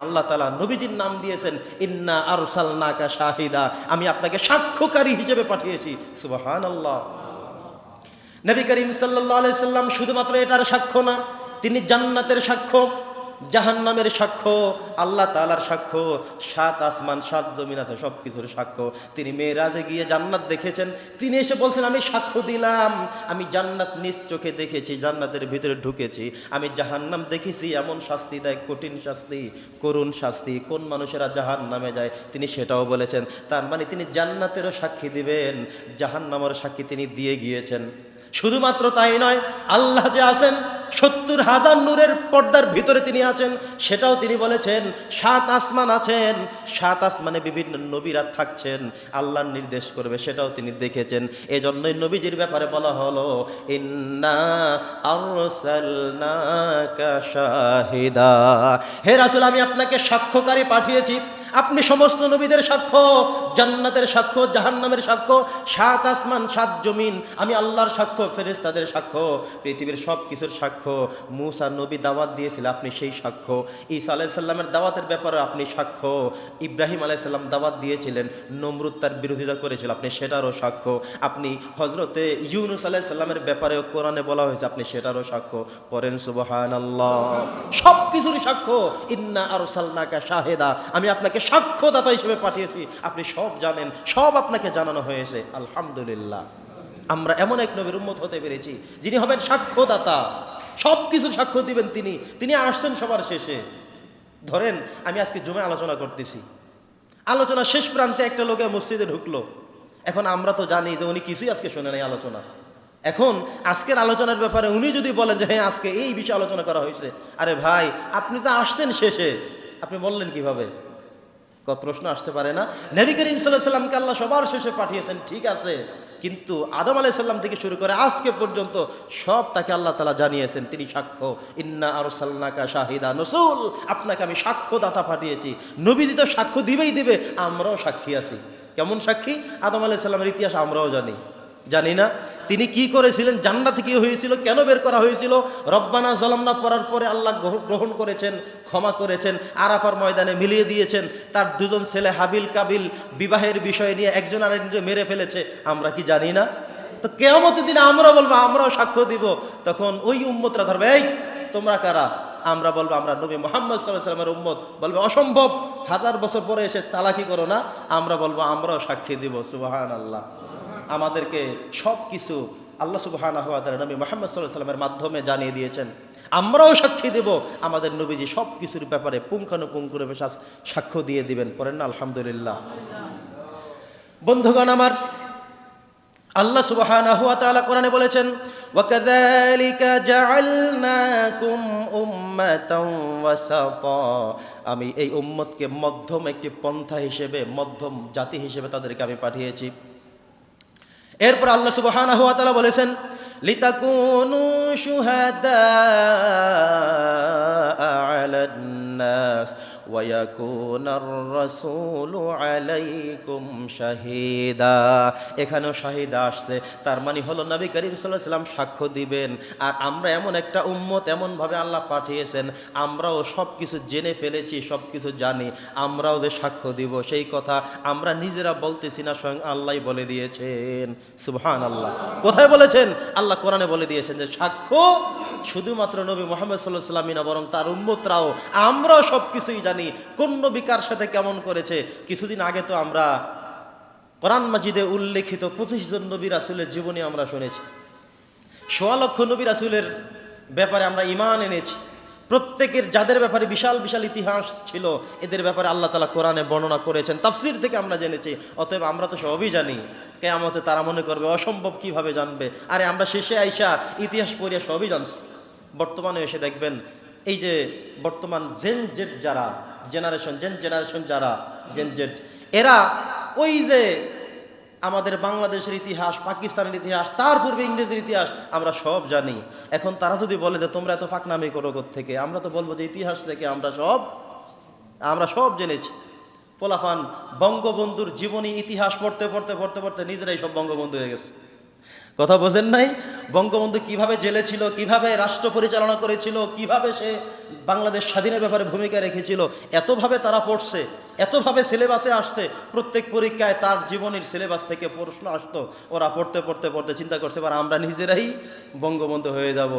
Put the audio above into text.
আল্লাহ তালা নবীজির নাম দিয়েছেন, ইন্না আরসালনাকা শাহিদা। আমি আপনাকে সাক্ষ্যকারী হিসেবে পাঠিয়েছি। সুবাহান আল্লাহ নবী করিম সাল্লাহ সাল্লাম শুধুমাত্র এটার সাক্ষ্য না, তিনি জান্নাতের সাক্ষ্য। জাহান্নামের সাক্ষ্য, আল্লাহ তালার সাক্ষ্য, সাত আসমান, সাত জমিন আছে সব কিছুর সাক্ষ্য। তিনি মেয়েরাজে গিয়ে জান্নাত দেখেছেন। তিনি এসে বলছেন, আমি সাক্ষ্য দিলাম। আমি জান্নাত নিজ চোখে দেখেছি, জান্নাতের ভিতরে ঢুকেছি। আমি জাহান্নাম দেখেছি, এমন শাস্তি দেয়, কঠিন শাস্তি, করুণ শাস্তি। কোন মানুষেরা জাহান্নামে যায়? তিনি সেটাও বলেছেন। তার মানে তিনি জান্নাতেরও সাক্ষী দিবেন জাহান্নামের সাক্ষী তিনি দিয়ে গিয়েছেন। শুধুমাত্র তাই নয়, আল্লাহ যে আছেন সত্তর হাজার নূরের পর্দার ভিতরে তিনি আছেন, সেটাও তিনি বলেছেন, সাত আসমান আছেন, সাত আসমানে বিভিন্ন নবীরা থাকছেন, আল্লাহর নির্দেশ করবে, সেটাও তিনি দেখেছেন। এজন্যই নবীজির ব্যাপারে বলা হলো, ইন্না শাহিদা। হে রাসূল, আমি আপনাকে সাক্ষ্যকারী পাঠিয়েছি আপনি সমস্ত নবীদের সাক্ষ্য, জান্নাতের সাক্ষ্য, জাহান্নামের সাক্ষ্য, সাত আসমান, সাত জমিন, আমি আল্লাহর সাক্ষ্য, ফেরেশতাদের সাক্ষ্য, পৃথিবীর সব কিছুর সাক্ষ্য, মুসা নবী দাওয়াত দিয়েছিল, আপনি সেই সাক্ষ্য, ঈসা আলাইসাল্লামের দাওয়াতের ব্যাপারে আপনি সাক্ষ্য, ইব্রাহিম আলাইসাল্লাম দাওয়াত দিয়েছিলেন, নমরুদ তার বিরোধিতা করেছিল, আপনি সেটারও সাক্ষ্য, আপনি হজরতে ইউনুস আলাইসাল্লামের ব্যাপারেও কোরআনে বলা হয়েছে, আপনি সেটারও সাক্ষ্য পরেন আল্লাহ সব কিছুর সাক্ষ্য, ইন্না আর সাল্লাকা শাহেদা, আমি আপনাকে সাক্ষ্যদাতা হিসেবে পাঠিয়েছি। আপনি সব জানেন, সব আপনাকে জানানো হয়েছে। আলহামদুলিল্লাহ। আমরা এমন এক নবীর উম্মত হতে পেরেছি, যিনি হবেন সাক্ষ্যদাতা। সব কিছু সাক্ষ্য দিবেন তিনি। তিনি আসছেন সবার শেষে। ধরেন, আমি আজকে জমে আলোচনা করতেছি। আলোচনা শেষ প্রান্তে একটা লোকে মসজিদে ঢুকলো। এখন আমরা তো জানি যে উনি কিছুই আজকে শোনে নাই আলোচনা। এখন আজকের আলোচনার ব্যাপারে উনি যদি বলেন যে হ্যাঁ আজকে এই বিষয়ে আলোচনা করা হয়েছে। আরে ভাই, আপনি তো আসছেন শেষে। আপনি বললেন কীভাবে? প্রশ্ন আসতে পারে না। নবী করিম সাল্লাহ সাল্লামকে আল্লাহ সবার শেষে পাঠিয়েছেন, ঠিক আছে। কিন্তু আদম আলাইসাল্লাম থেকে শুরু করে আজকে পর্যন্ত সব তাকে আল্লাহ তালা জানিয়েছেন, তিনি সাক্ষ্য। ইন্না আর সাল্লাকা শাহিদা নসুল আপনাকে আমি সাক্ষ্যদাতা পাঠিয়েছি। নবীজি তো সাক্ষ্য দিবেই দিবে, আমরাও সাক্ষী আছি। কেমন সাক্ষী? আদম আলাইসাল্লামের ইতিহাস আমরাও জানি। জানি না। তিনি কি করেছিলেন? জান্নাতে কি হয়েছিল? কেন বের করা হয়েছিল? রব্বানা জলামনা পড়ার পরে আল্লাহ গ্রহণ করেছেন, ক্ষমা করেছেন, আরাফার ময়দানে মিলিয়ে দিয়েছেন। তার দুজন ছেলে হাবিল কাবিল বিবাহের বিষয় নিয়ে একজন আর একজন মেরে ফেলেছে। আমরা কি জানি না? তো কেয়ামতের দিনে আমরা বলব, আমরাও সাক্ষ্য দিব। তখন ওই উম্মতরা ধরবে, এই, তোমরা কারা? আমরা বলব, আমরা নবী মোহাম্মদ সাল্লাহ সাল্লামের উম্মত। বলবে, অসম্ভব, হাজার বছর পরে এসে চালাকি করো না। আমরা বলব, আমরাও সাক্ষী দিব। সুবাহান আল্লাহ আমাদেরকে সব কিছু আল্লাহ সুবহান নবী মোহাম্মদ সাল্লাহ সাল্লামের মাধ্যমে জানিয়ে দিয়েছেন। আমরাও সাক্ষী দেব, আমাদের নবীজি সব কিছুর ব্যাপারে পুঙ্খানুপুঙ্খরূপে সাক্ষ্য দিয়ে দিবেন। পরেন না, আলহামদুলিল্লাহ। বন্ধুগণ আমার, আল্লাহ তাআলা কোরআনে বলেছেন আমি এই উম্মতকে মধ্যম একটি পন্থা হিসেবে, মধ্যম জাতি হিসেবে তাদেরকে আমি পাঠিয়েছি। এরপর আল্লাহ সুবাহান হুয়া তালা বলেছেন লিতাকুনু শুহাদা আলান নাস ওয়া ইয়াকুনার রাসূলু আলাইকুম শাহিদা এখানেও শাহিদা আসছে। তার মানে হলো নবী করিম সাল্লাল্লাহু সাল্লাম সাক্ষ্য দিবেন। আর আমরা এমন একটা উম্মত এমনভাবে আল্লাহ পাঠিয়েছেন, আমরাও সব কিছু জেনে ফেলেছি সব কিছু জানি, আমরাও যে সাক্ষ্য দিব সেই কথা আমরা নিজেরা বলতেছি না, স্বয়ং আল্লাহ বলে দিয়েছেন। সুবহান আল্লাহ কোথায় বলেছেন? আল্লাহ কোরআনে বলে দিয়েছেন যে সাক্ষ্য শুধুমাত্র নবী মোহাম্মদ সাল্লাহ সাল্লামই না, বরং তার উম্মতরাও। আমরাও সব কিছুই জানি কোন নবী কার সাথে কেমন করেছে। কিছুদিন আগে তো আমরা কোরআন মাজিদে উল্লেখিত পঁচিশ জন নবী রাসুলের জীবনী আমরা শুনেছি। সোয়া লক্ষ নবী রাসুলের ব্যাপারে আমরা ইমান এনেছি। প্রত্যেকের যাদের ব্যাপারে বিশাল বিশাল ইতিহাস ছিল, এদের ব্যাপারে আল্লাহ তালা কোরআনে বর্ণনা করেছেন, তাফসির থেকে আমরা জেনেছি। অতএব আমরা তো সবই জানি, কেয়ামতে তারা মনে করবে অসম্ভব কীভাবে জানবে। আরে আমরা শেষে আইসা ইতিহাস পড়িয়া সবই জানছি। বর্তমানে এসে দেখবেন, এই যে বর্তমান জেন জেড যারা জেনারেশন জেন জেনারেশন যারা জেন জেড এরা ওই যে আমাদের বাংলাদেশের ইতিহাস, পাকিস্তানের ইতিহাস, তার পূর্বে ইংরেজের ইতিহাস, আমরা সব জানি। এখন তারা যদি বলে যে তোমরা এত ফাঁকনামি করো থেকে আমরা তো বলব যে ইতিহাস থেকে আমরা সব আমরা সব জেনেছি। পোলাফান বঙ্গবন্ধুর জীবনী ইতিহাস পড়তে পড়তে পড়তে পড়তে নিজেরাই সব বঙ্গবন্ধু হয়ে গেছে। কথা বোঝেন নাই? বঙ্গবন্ধু কীভাবে জেলে ছিল, কীভাবে রাষ্ট্র পরিচালনা করেছিল, কীভাবে সে বাংলাদেশ স্বাধীনের ব্যাপারে ভূমিকা রেখেছিল, এতভাবে তারা পড়ছে, এতভাবে সিলেবাসে আসছে, প্রত্যেক পরীক্ষায় তার জীবনের সিলেবাস থেকে প্রশ্ন আসতো। ওরা পড়তে পড়তে পড়তে চিন্তা করছে, এবার আমরা নিজেরাই বঙ্গবন্ধু হয়ে যাব।